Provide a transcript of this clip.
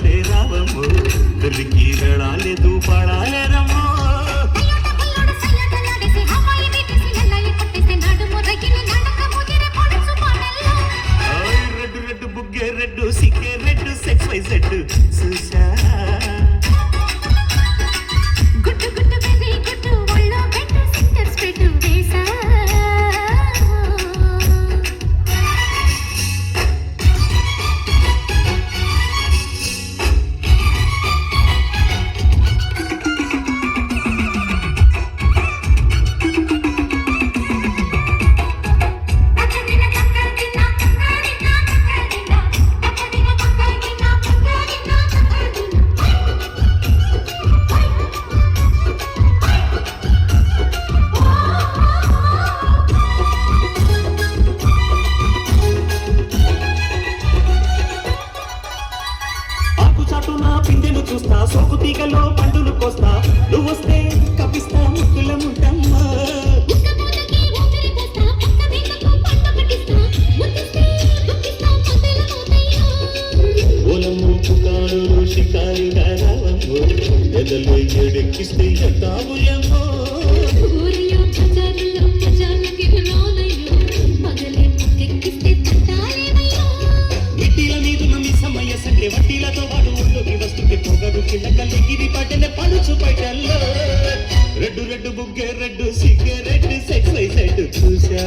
రావము. దొరికి వెళ్ళాలి దూపడాలి రమ్మో. చూస్తా సోకు తీగలో పండులు కోస్తా. నువ్వు వస్తే కపిస్తా ముక్కుల ముట్టమ్మా ఎదలు ఎడెక్కిస్తే తావుల నడుచు బయటల్లో రెడ్డు రెడ్డు బుగ్గే రెడ్డు సిగ్గే రెడ్డు సెక్స్ సెట్ చూసా